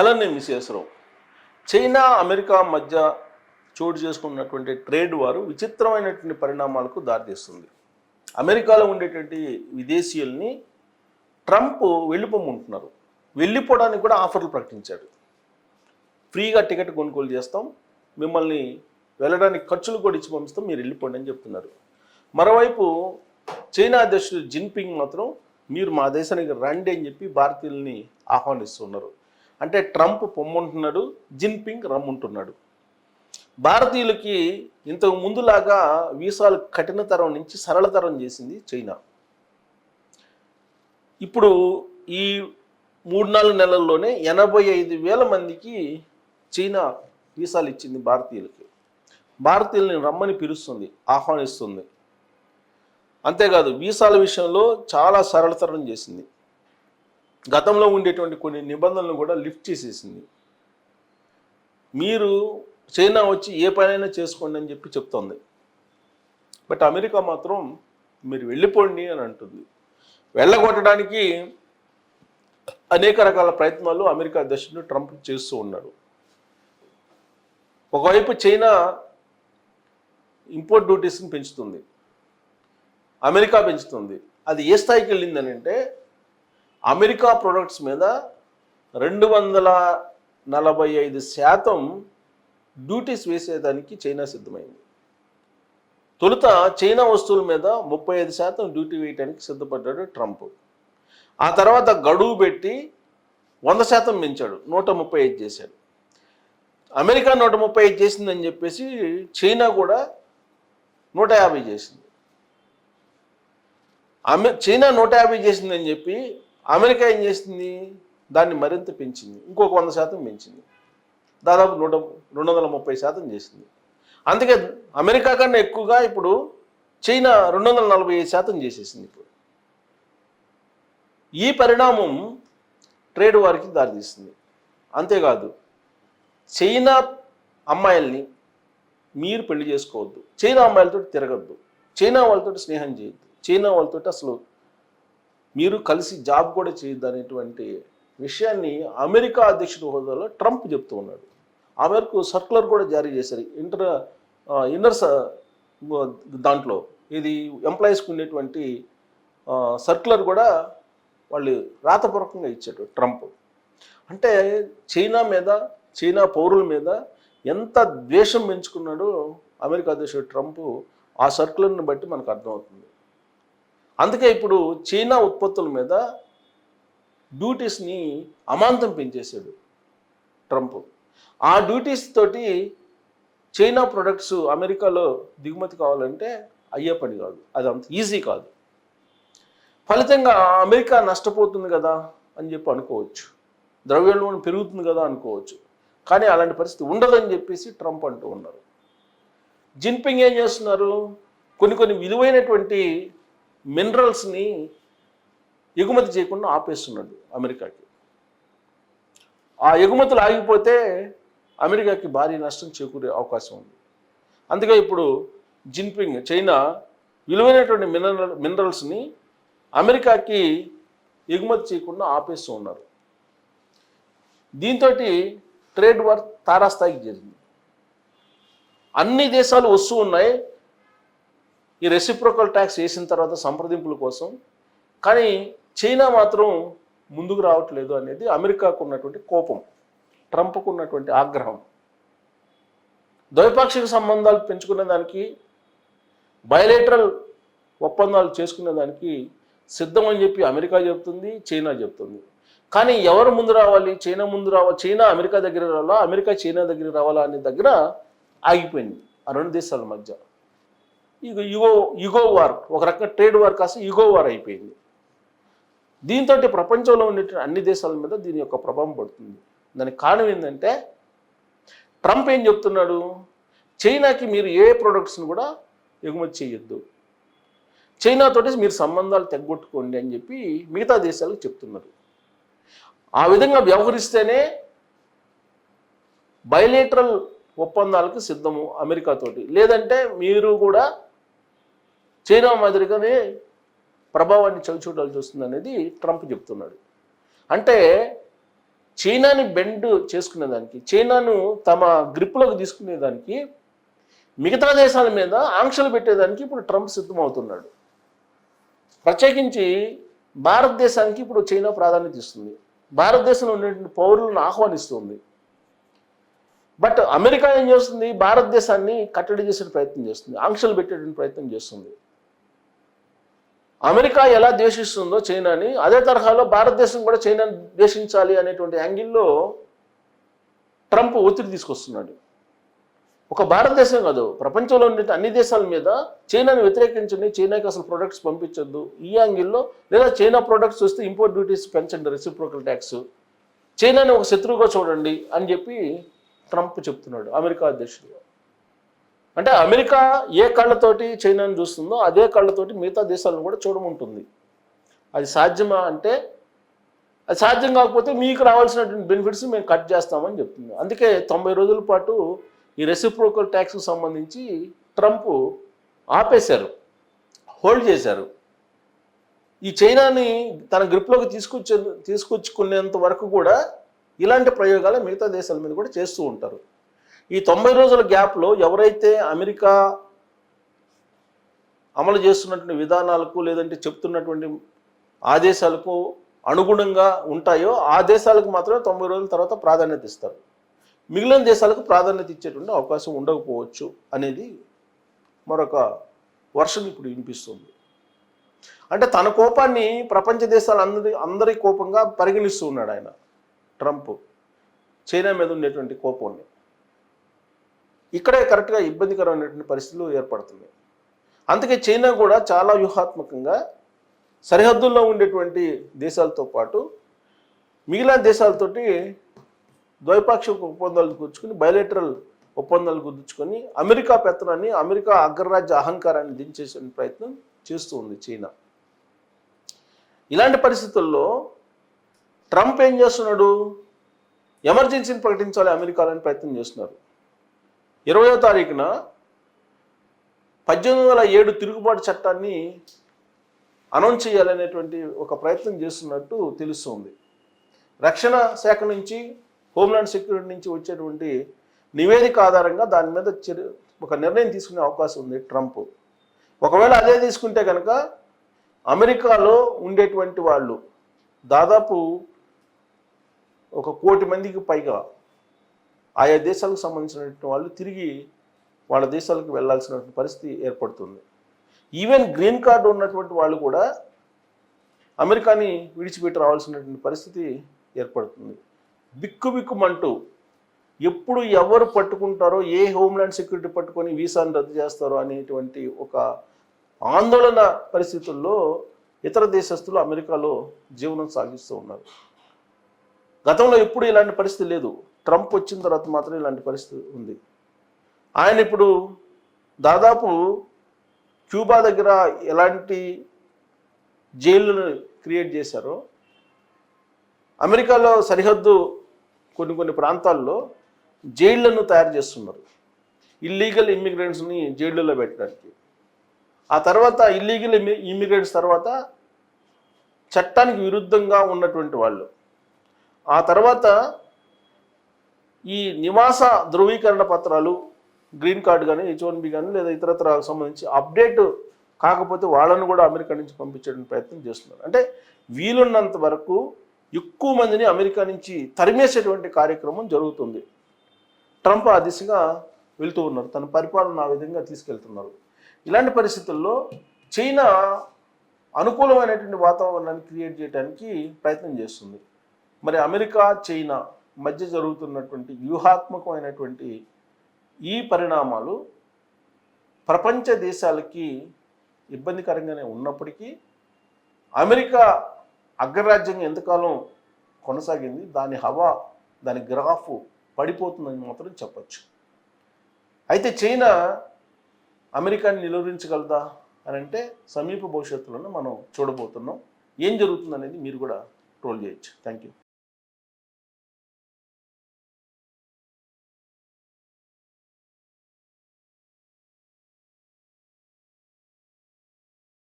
Hello నేను Vishweshwaram China America మధ్య చోటు చేసుకున్నటువంటి ట్రేడ్ వారు విచిత్రమైనటువంటి పరిణామాలకు దారితీస్తుంది అమెరికాలో ఉండేటువంటి విదేశీయుల్ని ట్రంప్ వెళ్ళిపోమంటున్నారు. వెళ్ళిపోవడానికి కూడా ఆఫర్లు ప్రకటించాడు. ఫ్రీగా టికెట్ కొనుగోలు చేస్తాం. మిమ్మల్ని వెళ్ళడానికి ఖర్చులు కూడా ఇచ్చి పంపిస్తాం. మీరు వెళ్ళిపోండి అని చెప్తున్నారు. మరోవైపు చైనా అధ్యక్షుడు జిన్పింగ్ మాత్రం మీరు మా దేశానికి రండి అని చెప్పి భారతీయుల్ని ఆహ్వానిస్తున్నారు. అంటే ట్రంప్ పొమ్మంటున్నాడు జిన్పింగ్ రమ్ముంటున్నాడు. భారతీయులకి ఇంతకు ముందులాగా వీసాలు కఠినతరం నుంచి సరళతరం చేసింది చైనా. ఇప్పుడు ఈ మూడు నాలుగు నెలల్లోనే ఎనభై ఐదు వేల మందికి చైనా వీసాలు ఇచ్చింది భారతీయులకి. భారతీయుల్ని రమ్మని పిలుస్తుంది ఆహ్వానిస్తుంది. అంతేకాదు వీసాల విషయంలో చాలా సరళతరం చేసింది. గతంలో ఉండేటువంటి కొన్ని నిబంధనలు కూడా లిఫ్ట్ చేసేసింది. మీరు చైనా వచ్చి ఏ పనైనా చేసుకోండి అని చెప్పి చెప్తోంది. బట్ అమెరికా మాత్రం మీరు వెళ్ళిపోండి అని అంటుంది. వెళ్ళగొట్టడానికి అనేక రకాల ప్రయత్నాలు అమెరికా అధ్యక్షుడు ట్రంప్ చేస్తూ ఉన్నాడు. ఒకవైపు చైనా ఇంపోర్ట్ డ్యూటీస్ని పెంచుతుంది. అమెరికా పెంచుతుంది. అది ఏ స్థాయికి వెళ్ళిందని అంటే అమెరికా ప్రొడక్ట్స్ మీద రెండు వందల నలభై ఐదు శాతం డ్యూటీస్ వేసేదానికి చైనా సిద్ధమైంది. తొలుత చైనా వస్తువుల మీద ముప్పై ఐదు శాతం డ్యూటీ వేయడానికి సిద్ధపడ్డాడు ట్రంప్. ఆ తర్వాత గడువు పెట్టి వంద శాతం పెంచాడు నూట ముప్పై ఐదు చేశాడు. అమెరికా నూట ముప్పై ఐదు చేసిందని చెప్పేసి చైనా కూడా నూట యాభై చేసింది. అమె చైనా నూట యాభై చేసిందని చెప్పి అమెరికా ఏం చేసింది? దాన్ని మరింత పెంచింది. ఇంకొక వంద శాతం పెంచింది. దాదాపు నూట రెండు వందల ముప్పై శాతం చేసింది. అందుకే అమెరికా కన్నా ఎక్కువగా ఇప్పుడు చైనా రెండు వందల నలభై ఐదు శాతం చేసేసింది ఇప్పుడు. ఈ పరిణామం ట్రేడ్ వారికి దారితీస్తుంది. అంతేకాదు చైనా అమ్మాయిల్ని మీరు పెళ్ళి చేసుకోవద్దు. చైనా అమ్మాయిలతో తిరగద్దు. చైనా వాళ్ళతో స్నేహం చేయొద్దు. చైనా వాళ్ళతో అసలు మీరు కలిసి జాబ్ కూడా చేయొద్దు అనేటువంటి విషయాన్ని అమెరికా అధ్యక్షుడి హోదాలో ట్రంప్ చెప్తూ ఉన్నాడు. ఆ మేరకు సర్కులర్ కూడా జారీ చేశారు. ఇంటర్ ఇన్నర్ దాంట్లో ఇది ఎంప్లాయీస్కి ఉండేటువంటి సర్కులర్ కూడా వాళ్ళు రాతపూర్వకంగా ఇచ్చాడు ట్రంప్. అంటే చైనా మీద చైనా పౌరుల మీద ఎంత ద్వేషం పెంచుకున్నాడో అమెరికా అధ్యక్షుడు ట్రంప్ ఆ సర్కులర్ని బట్టి మనకు అర్థమవుతుంది. అందుకే ఇప్పుడు చైనా ఉత్పత్తుల మీద డ్యూటీస్ని అమాంతం పెంచేశాడు ట్రంప్. ఆ డ్యూటీస్ తోటి చైనా ప్రొడక్ట్స్ అమెరికాలో దిగుమతి కావాలంటే అయ్యే పని కాదు అది అంత ఈజీ కాదు. ఫలితంగా అమెరికా నష్టపోతుంది కదా అని చెప్పి అనుకోవచ్చు. ద్రవ్యోల్బణం పెరుగుతుంది కదా అనుకోవచ్చు. కానీ అలాంటి పరిస్థితి ఉండదని చెప్పేసి ట్రంప్ అంటూ ఉన్నారు. జిన్పింగ్ ఏం చేస్తున్నారు? కొన్ని కొన్ని విలువైనటువంటి మినరల్స్ని ఎగుమతి చేయకుండా ఆపేస్తున్నాడు అమెరికాకి. ఆ ఎగుమతులు ఆగిపోతే అమెరికాకి భారీ నష్టం చేకూరే అవకాశం ఉంది. అందుకే ఇప్పుడు జిన్పింగ్ చైనా విలువైనటువంటి మినరల్ మినరల్స్ని అమెరికాకి ఎగుమతి చేయకుండా ఆపేస్తూ ఉన్నారు. దీంతో ట్రేడ్ వార్ తారాస్థాయికి జరిగింది అన్ని దేశాలు వస్తూ ఉన్నాయి ఈ రెసిప్రోకల్ ట్యాక్స్ వేసిన తర్వాత సంప్రదింపుల కోసం కానీ చైనా మాత్రం ముందుకు రావట్లేదు అనేది అమెరికాకు ఉన్నటువంటి కోపం ట్రంప్కు ఉన్నటువంటి ఆగ్రహం. ద్వైపాక్షిక సంబంధాలు పెంచుకునే దానికి బయలేటరల్ ఒప్పందాలు చేసుకునే దానికి సిద్ధమని చెప్పి అమెరికా చెప్తుంది చైనా చెప్తుంది. కానీ ఎవరు ముందు రావాలి? చైనా ముందు రావాలి చైనా అమెరికా దగ్గర రావాలా? అమెరికా చైనా దగ్గర రావాలా అనే దగ్గర ఆగిపోయింది ఆ రెండు దేశాల మధ్య. ఇక యుగో యుగో వార్ ఒక రకంగా ట్రేడ్ వార్ కాస్త యుగో వార్ అయిపోయింది. దీంతో ప్రపంచంలో ఉండే అన్ని దేశాల మీద దీని యొక్క ప్రభావం పడుతుంది. దానికి కారణం ఏంటంటే ట్రంప్ ఏం చెప్తున్నాడు? చైనాకి మీరు ఏ ప్రొడక్ట్స్ని కూడా ఎగుమతి చేయొద్దు. చైనాతోటి మీరు సంబంధాలు తెగ్గొట్టుకోండి అని చెప్పి మిగతా దేశాలకు చెప్తున్నారు ఆ విధంగా వ్యవహరిస్తేనే బయలేటరల్ ఒప్పందాలకు సిద్ధము అమెరికాతోటి లేదంటే మీరు కూడా చైనా మాదిరిగానే ప్రభావాన్ని చవిచూడాల్సి వస్తుంది అనేది ట్రంప్ చెప్తున్నాడు. అంటే చైనాని బెండ్ చేసుకునేదానికి చైనాను తమ గ్రిప్లోకి తీసుకునేదానికి మిగతా దేశాల మీద ఆంక్షలు పెట్టేదానికి ఇప్పుడు ట్రంప్ సిద్ధమవుతున్నాడు. ప్రత్యేకించి భారతదేశానికి ఇప్పుడు చైనా ప్రాధాన్యత ఇస్తుంది. భారతదేశంలో ఉన్నటువంటి పౌరులను ఆహ్వానిస్తుంది. బట్ అమెరికా ఏం చేస్తుంది? భారతదేశాన్ని కట్టడి చేసే ప్రయత్నం చేస్తుంది. ఆంక్షలు పెట్టేటువంటి ప్రయత్నం చేస్తుంది. అమెరికా ఎలా ద్వేషిస్తుందో చైనాని అదే తరహాలో భారతదేశం కూడా చైనాని ద్వేషించాలి అనేటువంటి యాంగిల్లో ట్రంప్ ఒత్తిడి తీసుకొస్తున్నాడు. ఒక భారతదేశం కాదు ప్రపంచంలో ఉండే అన్ని దేశాల మీద చైనాని వ్యతిరేకించండి చైనాకి అసలు ప్రొడక్ట్స్ పంపించొద్దు. ఈ యాంగిల్లో లేదా చైనా ప్రొడక్ట్స్ వస్తే ఇంపోర్ట్ డ్యూటీస్ పెంచండి రెసిప్రోకల్ ట్యాక్స్ చైనాని ఒక శత్రువుగా చూడండి అని చెప్పి ట్రంప్ చెప్తున్నాడు అమెరికా అధ్యక్షుడు. అంటే అమెరికా ఏ కళ్ళతోటి చైనాను చూస్తుందో అదే కళ్ళతోటి మిగతా దేశాలను కూడా చూడముంటుంది అది సాధ్యమా అంటే అది సాధ్యం కాకపోతే మీకు రావాల్సినటువంటి బెనిఫిట్స్ మేము కట్ చేస్తామని చెప్తుంది. అందుకే తొంభై రోజుల పాటు ఈ రెసిప్రోకల్ ట్యాక్స్కి సంబంధించి ట్రంప్ ఆపేశారు హోల్డ్ చేశారు. ఈ చైనాని తన గ్రిప్లోకి తీసుకొచ్చే తీసుకొచ్చుకునేంత వరకు కూడా ఇలాంటి ప్రయోగాలు మిగతా దేశాల మీద కూడా చేస్తూ ఉంటారు. ఈ తొంభై రోజుల గ్యాప్లో ఎవరైతే అమెరికా అమలు చేస్తున్నటువంటి విధానాలకు లేదంటే చెప్తున్నటువంటి ఆదేశాలకు అనుగుణంగా ఉంటాయో ఆ దేశాలకు మాత్రమే తొంభై రోజుల తర్వాత ప్రాధాన్యత ఇస్తారు. మిగిలిన దేశాలకు ప్రాధాన్యత ఇచ్చేటువంటి అవకాశం ఉండకపోవచ్చు అనేది మరొక వర్షం ఇప్పుడు వినిపిస్తుంది. అంటే తన కోపాన్ని ప్రపంచ దేశాలు అందరి అందరి కోపంగా పరిగణిస్తూ ఉన్నాడు ఆయన ట్రంప్. చైనా మీద ఉండేటువంటి కోపాన్ని. ఇక్కడే కరెక్ట్గా ఇబ్బందికరమైనటువంటి పరిస్థితులు ఏర్పడుతున్నాయి. అందుకే చైనా కూడా చాలా వ్యూహాత్మకంగా సరిహద్దుల్లో ఉండేటువంటి దేశాలతో పాటు మిగిలిన దేశాలతోటి ద్వైపాక్షిక ఒప్పందాలు కుదుర్చుకుని బయలేటరల్ ఒప్పందాలు కుదుర్చుకొని అమెరికా పెత్తనాన్ని అమెరికా అగ్రరాజ్య అహంకారాన్ని దించేసే ప్రయత్నం చేస్తూ ఉంది చైనా. ఇలాంటి పరిస్థితుల్లో ట్రంప్ ఏం చేస్తున్నాడు? ఎమర్జెన్సీని ప్రకటించాలి అమెరికాలని ప్రయత్నం చేస్తున్నారు. ఇరవయో తారీఖున పద్దెనిమిది వందల ఏడు తిరుగుబాటు చట్టాన్ని అనౌన్స్ చేయాలనేటువంటి ఒక ప్రయత్నం చేస్తున్నట్టు తెలుస్తుంది. రక్షణ శాఖ నుంచి హోమ్లాండ్ సెక్యూరిటీ నుంచి వచ్చేటువంటి నివేదిక ఆధారంగా దాని మీద ఒక నిర్ణయం తీసుకునే అవకాశం ఉంది ట్రంప్. ఒకవేళ అదే తీసుకుంటే కనుక అమెరికాలో ఉండేటువంటి వాళ్ళు దాదాపు ఒక కోటి మందికి పైగా ఆయా దేశాలకు సంబంధించినటువంటి వాళ్ళు తిరిగి వాళ్ళ దేశాలకు వెళ్ళాల్సినటువంటి పరిస్థితి ఏర్పడుతుంది. ఈవెన్ గ్రీన్ కార్డు ఉన్నటువంటి వాళ్ళు కూడా అమెరికాని విడిచిపెట్టి రావాల్సినటువంటి పరిస్థితి ఏర్పడుతుంది. బిక్కు బిక్కుమంటూ ఎప్పుడు ఎవరు పట్టుకుంటారో ఏ హోమ్లాండ్ సెక్యూరిటీ పట్టుకొని వీసాను రద్దు చేస్తారో అనేటువంటి ఒక ఆందోళన పరిస్థితుల్లో ఇతర దేశస్తులు అమెరికాలో జీవనం సాగిస్తూ ఉన్నారు. గతంలో ఎప్పుడు ఇలాంటి పరిస్థితి లేదు. ట్రంప్ వచ్చిన తర్వాత మాత్రం ఇలాంటి పరిస్థితి ఉంది. ఆయన ఇప్పుడు దాదాపు క్యూబా దగ్గర ఎలాంటి జైళ్ళను క్రియేట్ చేశారో అమెరికాలో సరిహద్దు కొన్ని కొన్ని ప్రాంతాల్లో జైళ్ళను తయారు చేస్తున్నారు. ఇల్లీగల్ ఇమ్మిగ్రెంట్స్ని జైళ్ళలో పెట్టడానికి. ఆ తర్వాత ఇల్లీగల్ ఇమ్మిగ్రెంట్స్ తర్వాత చట్టానికి విరుద్ధంగా ఉన్నటువంటి వాళ్ళు. ఆ తర్వాత ఈ నివాస ధృవీకరణ పత్రాలు గ్రీన్ కార్డు కానీ హెచ్ వన్ బి కానీ లేదా ఇతరత్ర సంబంధించి అప్డేట్ కాకపోతే వాళ్ళను కూడా అమెరికా నుంచి పంపించడానికి ప్రయత్నం చేస్తున్నారు. అంటే వీలున్నంత వరకు ఎక్కువ మందిని అమెరికా నుంచి తరిమేసేటువంటి కార్యక్రమం జరుగుతుంది. ట్రంప్ ఆ దిశగా వెళ్తూ ఉన్నారు. తన పరిపాలన ఆ విధంగా తీసుకెళ్తున్నారు. ఇలాంటి పరిస్థితుల్లో చైనా అనుకూలమైనటువంటి వాతావరణాన్ని క్రియేట్ చేయడానికి ప్రయత్నం చేస్తుంది. మరి అమెరికా చైనా మధ్య జరుగుతున్నటువంటి వ్యూహాత్మకమైనటువంటి ఈ పరిణామాలు ప్రపంచ దేశాలకి ఇబ్బందికరంగానే ఉన్నప్పటికీ అమెరికా అగ్రరాజ్యంగా ఎంతకాలం కొనసాగింది దాని హవా దాని గ్రాఫ్ పడిపోతుందని మాత్రం చెప్పచ్చు. అయితే చైనా అమెరికాని నిలువరించగలదా అని అంటే సమీప భవిష్యత్తులోనే మనం చూడబోతున్నాం. ఏం జరుగుతుందనేది మీరు కూడా ట్రోల్ చేయొచ్చు. Thank you